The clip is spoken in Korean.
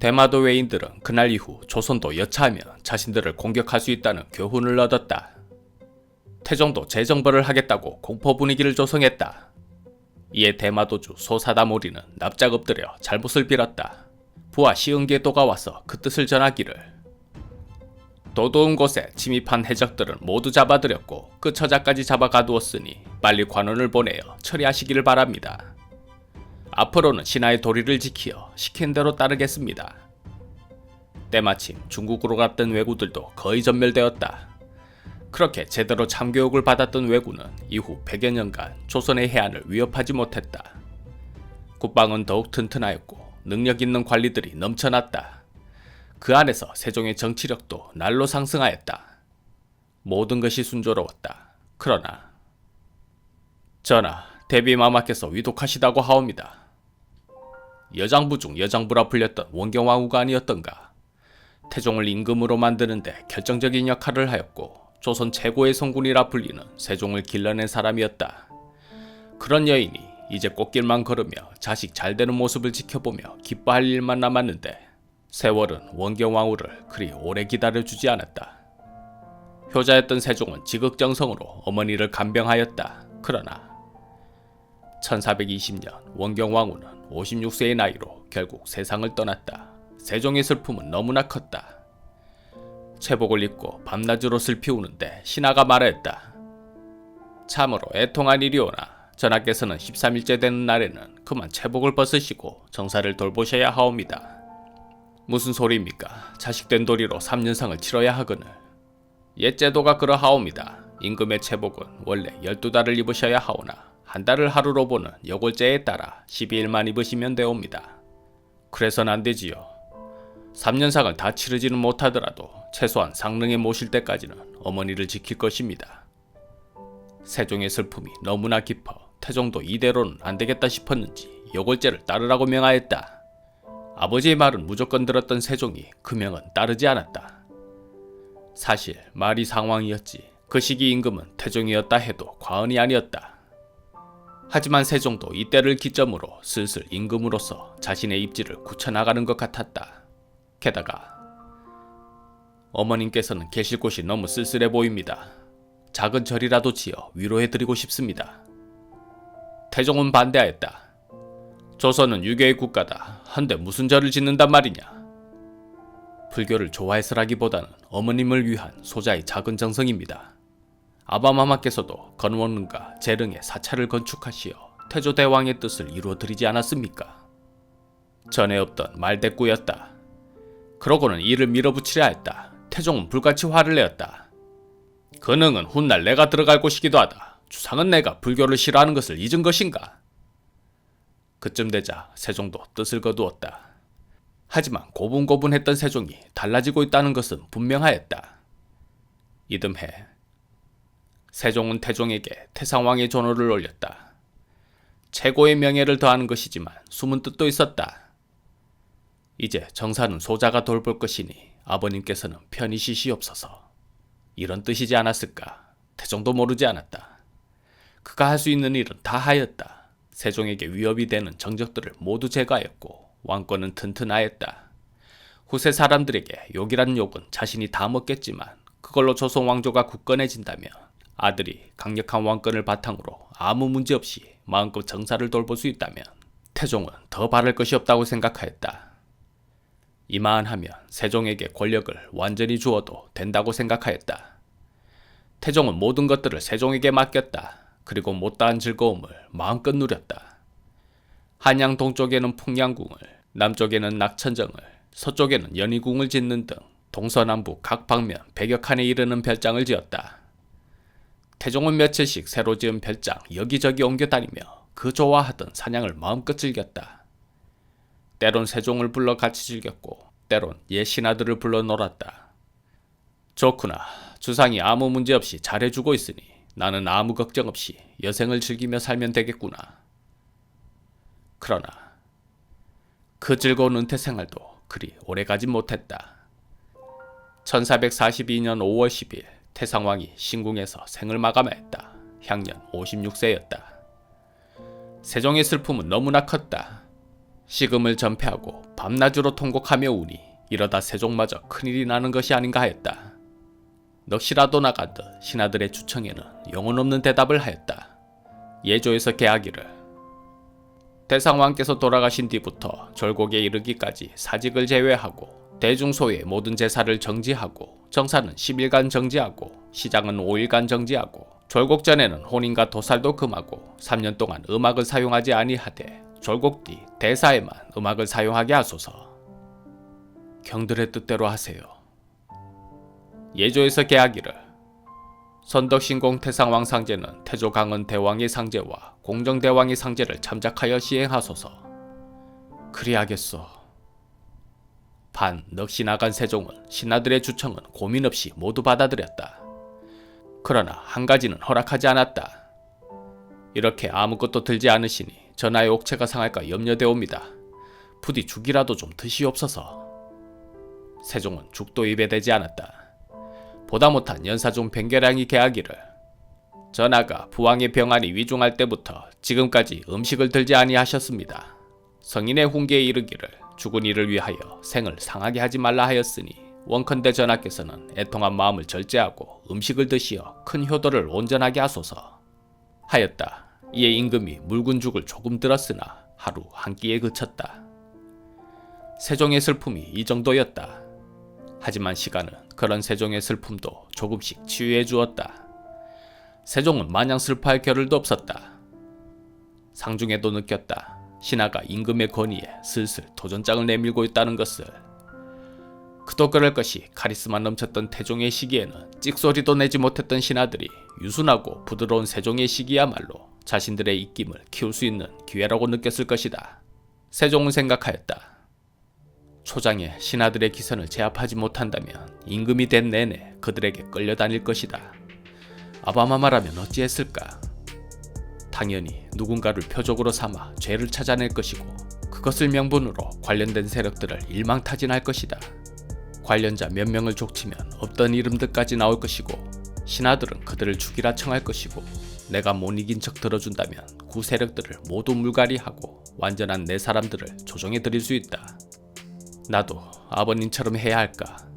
대마도 외인들은 그날 이후 조선도 여차하면 자신들을 공격할 수 있다는 교훈을 얻었다. 태종도 재정벌을 하겠다고 공포 분위기를 조성했다. 이에 대마도주 소사다모리는 납작 엎드려 잘못을 빌었다. 부하 시흥계도가 와서 그 뜻을 전하기를 도도운 곳에 침입한 해적들은 모두 잡아들였고 그 처자까지 잡아 가두었으니 빨리 관원을 보내어 처리하시기를 바랍니다. 앞으로는 신하의 도리를 지키어 시킨 대로 따르겠습니다. 때마침 중국으로 갔던 왜구들도 거의 전멸되었다. 그렇게 제대로 참교육을 받았던 왜구는 이후 100여 년간 조선의 해안을 위협하지 못했다. 국방은 더욱 튼튼하였고 능력 있는 관리들이 넘쳐났다. 그 안에서 세종의 정치력도 날로 상승하였다. 모든 것이 순조로웠다. 그러나 전하, 대비 마마께서 위독하시다고 하옵니다. 여장부 중 여장부라 불렸던 원경왕후가 아니었던가. 태종을 임금으로 만드는데 결정적인 역할을 하였고 조선 최고의 성군이라 불리는 세종을 길러낸 사람이었다. 그런 여인이 이제 꽃길만 걸으며 자식 잘 되는 모습을 지켜보며 기뻐할 일만 남았는데 세월은 원경왕후를 그리 오래 기다려주지 않았다. 효자였던 세종은 지극정성으로 어머니를 간병하였다. 그러나 1420년 원경왕후는 56세의 나이로 결국 세상을 떠났다. 세종의 슬픔은 너무나 컸다. 체복을 입고 밤낮으로 슬피 우는데 신하가 말하였다. 참으로 애통한 일이오나 전하께서는 13일째 되는 날에는 그만 체복을 벗으시고 정사를 돌보셔야 하옵니다. 무슨 소리입니까? 자식된 도리로 3년상을 치러야 하거늘. 옛 제도가 그러하옵니다. 임금의 체복은 원래 12달을 입으셔야 하오나 한 달을 하루로 보는 여골제에 따라 12일만 입으시면 되옵니다. 그래선 안 되지요. 3년상을 다 치르지는 못하더라도 최소한 상릉에 모실 때까지는 어머니를 지킬 것입니다. 세종의 슬픔이 너무나 깊어 태종도 이대로는 안 되겠다 싶었는지 여골제를 따르라고 명하였다. 아버지의 말은 무조건 들었던 세종이 그 명은 따르지 않았다. 사실 말이 상황이었지 그 시기 임금은 태종이었다 해도 과언이 아니었다. 하지만 세종도 이때를 기점으로 슬슬 임금으로서 자신의 입지를 굳혀나가는 것 같았다. 게다가 어머님께서는 계실 곳이 너무 쓸쓸해 보입니다. 작은 절이라도 지어 위로해드리고 싶습니다. 태종은 반대하였다. 조선은 유교의 국가다. 한데 무슨 절을 짓는단 말이냐? 불교를 좋아해서라기보다는 어머님을 위한 소자의 작은 정성입니다. 아바마마께서도 건원과 재릉에 사찰을 건축하시어 태조 대왕의 뜻을 이루어드리지 않았습니까? 전에 없던 말대꾸였다. 그러고는 이를 밀어붙이려 했다. 태종은 불같이 화를 내었다. 근흥은 훗날 내가 들어갈 곳이기도 하다. 주상은 내가 불교를 싫어하는 것을 잊은 것인가? 그쯤 되자 세종도 뜻을 거두었다. 하지만 고분고분했던 세종이 달라지고 있다는 것은 분명하였다. 이듬해 세종은 태종에게 태상왕의 전호를 올렸다. 최고의 명예를 더하는 것이지만 숨은 뜻도 있었다. 이제 정사는 소자가 돌볼 것이니 아버님께서는 편히 쉬시옵소서. 이런 뜻이지 않았을까? 태종도 모르지 않았다. 그가 할 수 있는 일은 다 하였다. 세종에게 위협이 되는 정적들을 모두 제거하였고 왕권은 튼튼하였다. 후세 사람들에게 욕이란 욕은 자신이 다 먹겠지만 그걸로 조선 왕조가 굳건해진다면 아들이 강력한 왕권을 바탕으로 아무 문제 없이 마음껏 정사를 돌볼 수 있다면 태종은 더 바랄 것이 없다고 생각하였다. 이만하면 세종에게 권력을 완전히 주어도 된다고 생각하였다. 태종은 모든 것들을 세종에게 맡겼다. 그리고 못다한 즐거움을 마음껏 누렸다. 한양 동쪽에는 풍양궁을, 남쪽에는 낙천정을, 서쪽에는 연희궁을 짓는 등 동서남북 각 방면 100여 칸에 이르는 별장을 지었다. 태종은 며칠씩 새로 지은 별장 여기저기 옮겨 다니며 그 좋아하던 사냥을 마음껏 즐겼다. 때론 세종을 불러 같이 즐겼고 때론 옛 신하들을 불러 놀았다. 좋구나. 주상이 아무 문제 없이 잘해주고 있으니 나는 아무 걱정 없이 여생을 즐기며 살면 되겠구나. 그러나 그 즐거운 은퇴 생활도 그리 오래가진 못했다. 1442년 5월 10일 태상왕이 신궁에서 생을 마감했다. 향년 56세였다. 세종의 슬픔은 너무나 컸다. 식음을 전폐하고 밤낮으로 통곡하며 우니 이러다 세종마저 큰일이 나는 것이 아닌가 하였다. 넋이라도 나간 듯 신하들의 주청에는 영혼 없는 대답을 하였다. 예조에서 계하기를 대상왕께서 돌아가신 뒤부터 절곡에 이르기까지 사직을 제외하고 대중소의 모든 제사를 정지하고 정사는 10일간 정지하고 시장은 5일간 정지하고 절곡 전에는 혼인과 도살도 금하고 3년 동안 음악을 사용하지 아니하되 절곡 뒤 대사에만 음악을 사용하게 하소서. 경들의 뜻대로 하세요. 예조에서 계하기를 선덕신공 태상왕 상제는 태조 강은 대왕의 상제와 공정대왕의 상제를 참작하여 시행하소서. 그리하겠소. 반 넋이 나간 세종은 신하들의 주청은 고민 없이 모두 받아들였다. 그러나 한 가지는 허락하지 않았다. 이렇게 아무것도 들지 않으시니 전하의 옥체가 상할까 염려되옵니다. 부디 죽이라도 좀 드시옵소서. 세종은 죽도 입에 대지 않았다. 보다 못한 연사중 뱅계량이 계하기를 전하가 부왕의 병안이 위중할 때부터 지금까지 음식을 들지 아니하셨습니다. 성인의 훈계에 이르기를 죽은 이를 위하여 생을 상하게 하지 말라 하였으니 원컨대 전하께서는 애통한 마음을 절제하고 음식을 드시어 큰 효도를 온전하게 하소서 하였다. 이에 임금이 묽은 죽을 조금 들었으나 하루 한 끼에 그쳤다. 세종의 슬픔이 이 정도였다. 하지만 시간은 그런 세종의 슬픔도 조금씩 치유해 주었다. 세종은 마냥 슬퍼할 겨를도 없었다. 상중에도 느꼈다. 신하가 임금의 건의에 슬슬 도전장을 내밀고 있다는 것을. 그도 그럴 것이 카리스마 넘쳤던 태종의 시기에는 찍소리도 내지 못했던 신하들이 유순하고 부드러운 세종의 시기야말로 자신들의 입김을 키울 수 있는 기회라고 느꼈을 것이다. 세종은 생각하였다. 초장에 신하들의 기선을 제압하지 못한다면 임금이 된 내내 그들에게 끌려다닐 것이다. 아바마마라면 어찌했을까? 당연히 누군가를 표적으로 삼아 죄를 찾아낼 것이고 그것을 명분으로 관련된 세력들을 일망타진할 것이다. 관련자 몇 명을 족치면 없던 이름들까지 나올 것이고 신하들은 그들을 죽이라 청할 것이고 내가 못 이긴 척 들어준다면 구 세력들을 모두 물갈이하고 완전한 내 사람들을 조정해 드릴 수 있다. 나도 아버님처럼 해야 할까?